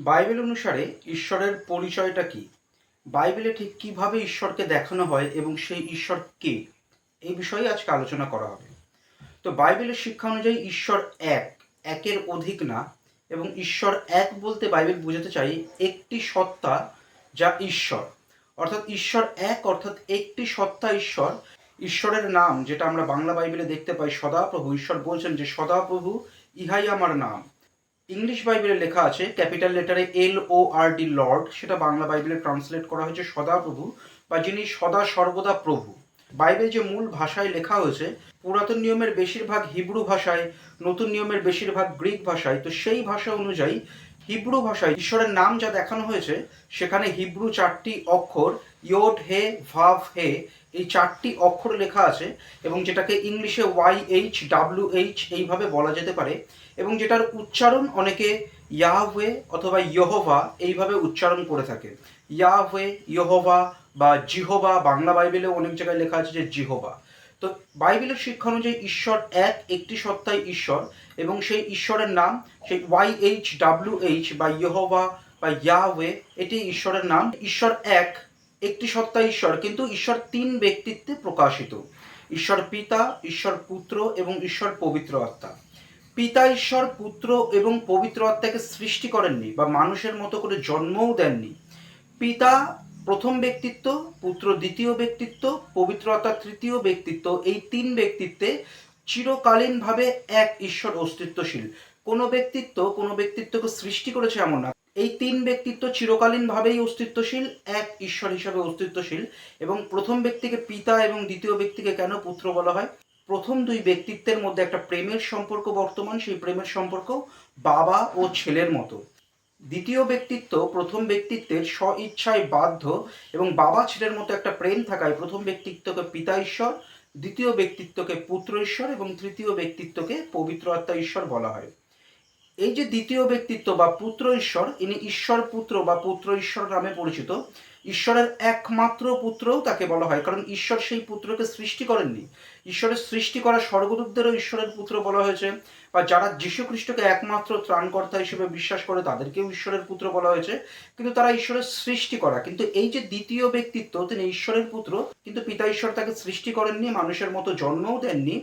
Bible অনুসারে ঈশ্বরের পরিচয়টা কি? বাইবেলে ঠিক কীভাবে ঈশ্বরকে দেখানো হয় এবং সেই ঈশ্বর কে? এই বিষয়ে আজকে আলোচনা করা হবে। তো বাইবেলের শিক্ষা অনুযায়ী ঈশ্বর এক, একের অধিক না, এবং ঈশ্বর এক বলতে বাইবেল বোঝাতে চাই একটি সত্তা যা ঈশ্বর। অর্থাৎ ঈশ্বর এক, অর্থাৎ একটি সত্তা ঈশ্বর। ঈশ্বরের নাম, যেটা আমরা বাংলা বাইবেলে দেখতে পাই, সদাপ্রভু। ঈশ্বর বলছেন যে, সদাপ্রভু, ইহাই আমার নাম। ইংলিশ বাইবেলে লেখা আছে, capital লেটারে L O R D lord, সেটা বাংলা বাইবেলে ট্রান্সলেট করা হয়েছে সদাপ্রভু বা যিনি সদা সর্বদা প্রভু। বাইবেল যে মূল ভাষায় লেখা হয়েছে, পুরাতন নিয়মের বেশিরভাগ হিব্রু ভাষায়, নতুন নিয়মের বেশিরভাগ গ্রিক ভাষায়, তো সেই ভাষা অনুযায়ী হিব্রু ভাষায় ঈশ্বরের নাম যা দেখানো হয়েছে, সেখানে হিব্রু চারটি অক্ষর ইয়োড, হে ভাভ হে, এই চারটি অক্ষর লেখা আছে এবং যেটাকে ইংলিশে ওয়াই এইচ ডাব্লিউ এইচ এইভাবে বলা যেতে পারে এবং যেটার উচ্চারণ অনেকে ইয়াহওয়ে অথবা ইহোভা এইভাবে উচ্চারণ করে থাকে। ইয়াহওয়ে ইহোভা বা জিহোবা বাংলা বাইবেলে অনেক জায়গায় লেখা আছে যে জিহোবা তো বাইবেলের শিক্ষা অনুযায়ী ঈশ্বর এক, একটি সত্তাই ঈশ্বর এবং সেই ঈশ্বরের নাম, সেই ওয়াই এইচ ডাব্লিউ এইচ বা ইহোভা বা ইয়াহওয়ে এটি ঈশ্বরের নাম। ঈশ্বর এক একটি সত্তা ঈশ্বর, কিন্তু ঈশ্বর তিন ব্যক্তিত্বে প্রকাশিত। ঈশ্বর পিতা, ঈশ্বর পুত্র এবং ঈশ্বর পবিত্র আত্মা। পিতা, ঈশ্বর, পুত্র এবং পবিত্র আত্মাকে সৃষ্টি করেননি বা মানুষের মতো করে জন্মও দেননি। পিতা প্রথম ব্যক্তিত্ব, পুত্র দ্বিতীয় ব্যক্তিত্ব, পবিত্র আত্মা তৃতীয় ব্যক্তিত্ব, এই তিন ব্যক্তিত্বে চিরকালীনভাবে এক ঈশ্বর অস্তিত্বশীল। কোনো ব্যক্তিত্ব কোনো ব্যক্তিত্বকে সৃষ্টি করেছে এমন না। এই তিন ব্যক্তিত্ব চিরকালীনভাবেই অস্তিত্বশীল, এক ঈশ্বর হিসাবে অস্তিত্বশীল। এবং প্রথম ব্যক্তিকে পিতা এবং দ্বিতীয় ব্যক্তিকে কেন পুত্র বলা হয়? প্রথম দুই ব্যক্তিত্বের মধ্যে একটা প্রেমের সম্পর্ক বর্তমান, সেই প্রেমের সম্পর্ক বাবা ও ছেলের মতো। দ্বিতীয় ব্যক্তিত্ব প্রথম ব্যক্তিত্বের স্ব ইচ্ছায় বাধ্য এবং বাবা ছেলের মতো একটা প্রেম থাকায় প্রথম ব্যক্তিত্বকে পিতা ঈশ্বর, দ্বিতীয় ব্যক্তিত্বকে পুত্র ঈশ্বর এবং তৃতীয় ব্যক্তিত্বকে পবিত্র আত্মা ঈশ্বর বলা হয়। এই যে দ্বিতীয় ব্যক্তিত্ব বা পুত্র ঈশ্বর, ইনি ঈশ্বর পুত্র বা পুত্র ঈশ্বর নামে পরিচিত, ঈশ্বরের একমাত্র পুত্রও তাকে বলা হয়, কারণ ঈশ্বর সেই পুত্রকে সৃষ্টি করেননি। ঈশ্বরের সৃষ্টি করা স্বর্গদূতদেরও ঈশ্বরের পুত্র বলা হয়েছে, বা যারা যীশু খ্রিস্টকে একমাত্র ত্রাণকর্তা হিসেবে বিশ্বাস করে, তাদেরকেও ঈশ্বরের পুত্র বলা হয়েছে, কিন্তু তারা ঈশ্বরের সৃষ্টি করা। কিন্তু এই যে দ্বিতীয় ব্যক্তিত্ব, তিনি ঈশ্বরের পুত্র, কিন্তু পিতা ঈশ্বর তাকে সৃষ্টি করেননি, মানুষের মতো জন্মও দেননি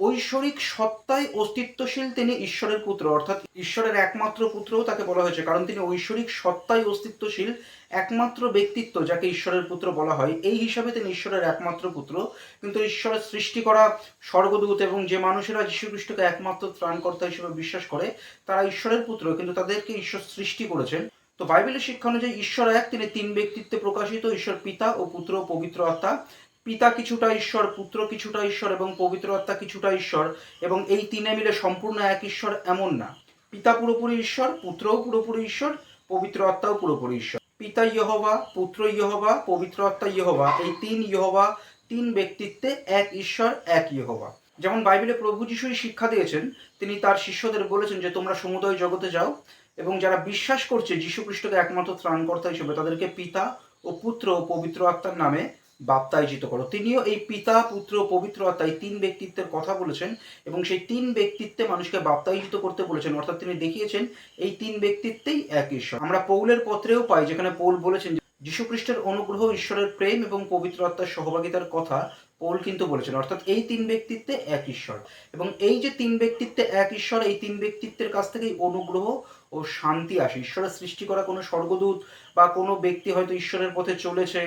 ঐশ্বরিক সত্তায় অস্তিত্বশীল তিনি ঈশ্বরের পুত্র, অর্থাৎ ঈশ্বরের একমাত্র পুত্রও তাকে বলা হয়েছে। কারণ তিনি ঐশ্বরিক সত্তায় অস্তিত্বশীল একমাত্র ব্যক্তিত্ব যাকে ঈশ্বরের পুত্র বলা হয়। এই হিসাবে তিনি ঈশ্বরের একমাত্র পুত্র। কিন্তু ঈশ্বরের সৃষ্টি করা স্বর্গদূত এবং যে মানুষেরা যীশু খ্রিস্টকে একমাত্র ত্রাণকর্তা হিসেবে বিশ্বাস করে, তারা ঈশ্বরের পুত্র, কিন্তু তাদেরকে ঈশ্বর সৃষ্টি করেছেন। তো বাইবেলের শিক্ষা অনুযায়ী ঈশ্বর এক, তিনি তিন ব্যক্তিত্বে প্রকাশিত। ঈশ্বর পিতা ও পুত্র পবিত্র আত্মা। পিতা কিছুটা ঈশ্বর, পুত্র কিছুটা ঈশ্বর এবং পবিত্র আত্মা কিছুটা ঈশ্বর এবং এই তিনে মিলে সম্পূর্ণ এক ঈশ্বর এমন না। পিতা পুরোপুরি ঈশ্বর, পুত্রও পুরোপুরি ঈশ্বর, পবিত্র আত্মাও পুরোপুরি ঈশ্বর। পিতা ইহবা, পুত্র ইহবা, পবিত্র আত্মা ইহবা, এই তিন ইহবা, তিন ব্যক্তিত্বে এক ঈশ্বর, এক ইহবা। যেমন বাইবেলে প্রভু যিশুই শিক্ষা দিয়েছেন, তিনি তার শিষ্যদের বলেছেন যে, তোমরা সমুদয় জগতে যাও এবং যারা বিশ্বাস করছে যীশু খ্রিস্টকে একমাত্র ত্রাণকর্তা হিসেবে, তাদেরকে পিতা ও পুত্র ও পবিত্র আত্মার নামে বাপ্তায়জিত করো। তিনিও এই পিতা, পুত্র, পবিত্র আত্মা এই তিন ব্যক্তিত্বের কথা বলেছেন এবং সেই তিন ব্যক্তিত্বে মানুষকে বাপ্তায়জিত করতে বলেছেন। অর্থাৎ তিনি দেখিয়েছেন এই তিন ব্যক্তিত্বেই এক ঈশ্বর। আমরা পৌলের পত্রেও পাই যেখানে পৌল বলেছেন যীশু খ্রিস্টের অনুগ্রহ, ঈশ্বরের প্রেম এবং পবিত্র আত্মার সহভাগিতার কথা পৌল কিন্তু বলেছেন। অর্থাৎ এই তিন ব্যক্তিত্বে এক ঈশ্বর এবং এই যে তিন ব্যক্তিত্বে এক ঈশ্বর, এই তিন ব্যক্তিত্বের কাছ থেকেই অনুগ্রহ ও শান্তি আসে। ঈশ্বরের সৃষ্টি করা কোনো স্বর্গদূত বা কোনো ব্যক্তি হয়তো ঈশ্বরের পথে চলেছে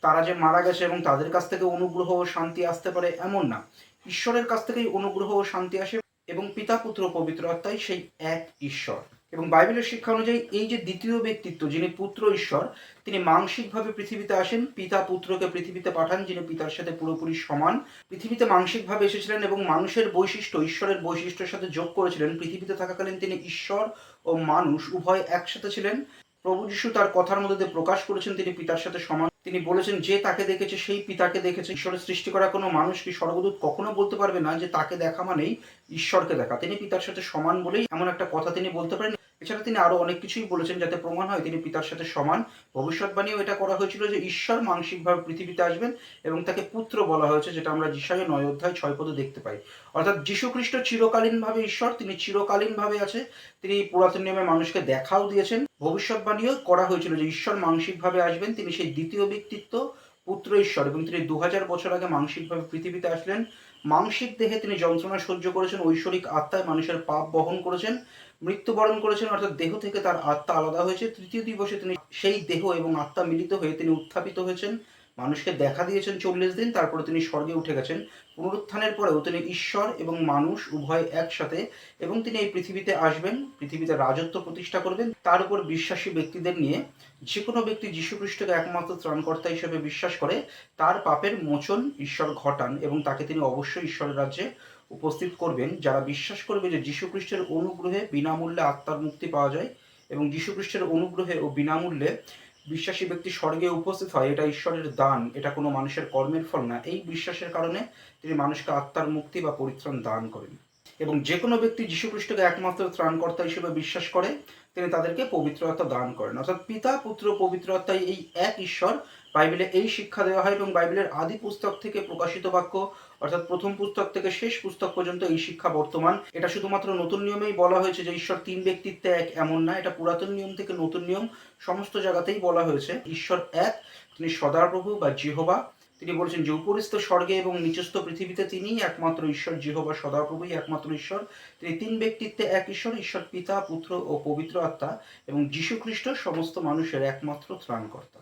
তারা যে মারা গেছে এবং তাদের কাছ থেকে অনুগ্রহ ও শান্তি আসতে পারে এমন না। ঈশ্বরের কাছ থেকেই অনুগ্রহ ও শান্তি আসে এবং পিতা, পুত্র, পবিত্র আত্মাই সেই এক ঈশ্বর। এবং বাইবেলের শিক্ষা অনুযায়ী এই যে দ্বিতীয় ব্যক্তিত্ব, যিনি পুত্র ঈশ্বর, তিনি মানসিকভাবে পৃথিবীতে আসেন। পিতা, পুত্রকে পৃথিবীতে পাঠান, যিনি পিতার সাথে পুরোপুরি সমান। পৃথিবীতে মানসিকভাবে এসেছিলেন এবং মানুষের বৈশিষ্ট্য, ঈশ্বরের বৈশিষ্ট্যের সাথে যোগ করেছিলেন। পৃথিবীতে থাকাকালীন তিনি ঈশ্বর ও মানুষ উভয় একসাথে ছিলেন। প্রভু যিশু তার কথার মধ্যে প্রকাশ করেছেন, তিনি পিতার সাথে সমান তিনি বলেছেন, যে তাকে দেখেছে, সেই পিতাকে দেখেছে। ঈশ্বরের সৃষ্টি করা কোনো মানুষ কি স্বর্গদূত কখনো বলতে পারবে না যে তাকে দেখা মানেই ঈশ্বরকে দেখা? তিনি পিতার সাথে সমান বলেই এমন একটা কথা তিনি বলতে পারেন। এছাড়া তিনি আরও অনেক কিছুই বলেছেন যাতে প্রমাণ হয় তিনি পিতার সাথে সমান। ভবিষ্যৎবাণীও এটা করা হয়েছিল যে ঈশ্বর মানসিকভাবে পৃথিবীতে আসবেন এবং তাকে পুত্র বলা হয়েছে, যেটা আমরা যিশায় নয় অধ্যায় ছয় পদে দেখতে পাই। অর্থাৎ যীশু খ্রিস্ট চিরকালীনভাবে ঈশ্বর, তিনি চিরকালীনভাবে আছে, তিনি পুরাতন নিয়মে মানুষকে দেখাও দিয়েছেন। ভবিষ্যৎবাণীও করা হয়েছিল যে ঈশ্বর মানসিকভাবে আসবেন, তিনি সেই দ্বিতীয় ব্যক্তিত্ব পুত্র ঈশ্বর এবং তিনি দু হাজার বছর আগে মানসিকভাবে পৃথিবীতে আসলেন। মানসিক দেহে তিনি যন্ত্রণা সহ্য করেছেন, ঐশ্বরিক আত্মায় মানুষের পাপ বহন করেছেন, মৃত্যুবরণ করেছেন, অর্থাৎ দেহ থেকে তার আত্মা আলাদা হয়েছে। তৃতীয় দিবসে তিনি সেই দেহ এবং আত্মা মিলিত হয়ে তিনি উত্থাপিত হয়েছেন। মানুষকে দেখা দিয়েছেন চল্লিশ দিন, তারপরে তিনি স্বর্গে উঠে গেছেন। পুনরুত্থানের পরেও তিনি ঈশ্বর এবং মানুষ উভয় একসাথে এবং তিনি এই পৃথিবীতে আসবেন, পৃথিবীতে রাজত্ব প্রতিষ্ঠা করবেন। তার উপর বিশ্বাসী ব্যক্তিদের নিয়ে যে কোনো ব্যক্তি যীশু খ্রিস্টকে একমাত্র ত্রাণকর্তা হিসেবে বিশ্বাস করে, তার পাপের মোচন ঈশ্বর ঘটান এবং তাকে তিনি অবশ্যই ঈশ্বরের রাজ্যে উপস্থিত করবেন। যারা বিশ্বাস করবে যে যীশু খ্রিস্টের অনুগ্রহে বিনামূল্যে আত্মার মুক্তি পাওয়া যায় এবং যীশু খ্রিস্টের অনুগ্রহে ও বিনামূল্যে বিশ্বাসী ব্যক্তি স্বর্গে উপস্থিত হয়, এটা ঈশ্বরের দান, এটা কোনো মানুষের কর্মের ফল না। এই বিশ্বাসের কারণে তিনি মানুষকে আত্মার মুক্তি বা পরিত্রাণ দান করেন। এবং যে কোনো ব্যক্তি যীশু খ্রিস্টকে একমাত্র ত্রাণকর্তা হিসেবে বিশ্বাস করে, তিনি তাদেরকে পবিত্র আত্মা দান করেন। অর্থাৎ পিতা, পুত্র পবিত্র আত্মাই এই এক ঈশ্বর। বাইবেলে এই শিক্ষা দেওয়া হয় এবং বাইবেলের আদি পুস্তক থেকে প্রকাশিত বাক্য অর্থাৎ প্রথম পুস্তক থেকে শেষ পুস্তক পর্যন্ত এই শিক্ষা বর্তমান। এটা শুধুমাত্র নতুন নিয়মেই বলা হয়েছে যে ঈশ্বর তিন ব্যক্তিত্বে এক এমন না, এটা পুরাতন নিয়ম থেকে নতুন নিয়ম সমস্ত জায়গাতেই বলা হয়েছে। ঈশ্বর এক, তিনি সদাপ্রভু বা জিহবা। তিনি বলেছেন যে উপরিস্থ স্বর্গে এবং নিচস্থ পৃথিবীতে তিনিই একমাত্র ঈশ্বর, জিহোবা, সদাপ্রভুই একমাত্র ঈশ্বর। তিনি তিন ব্যক্তিত্বে এক ঈশ্বর ঈশ্বর পিতা, পুত্র ও পবিত্র আত্মা এবং যীশু খ্রিস্ট সমস্ত মানুষের একমাত্র ত্রাণকর্তা।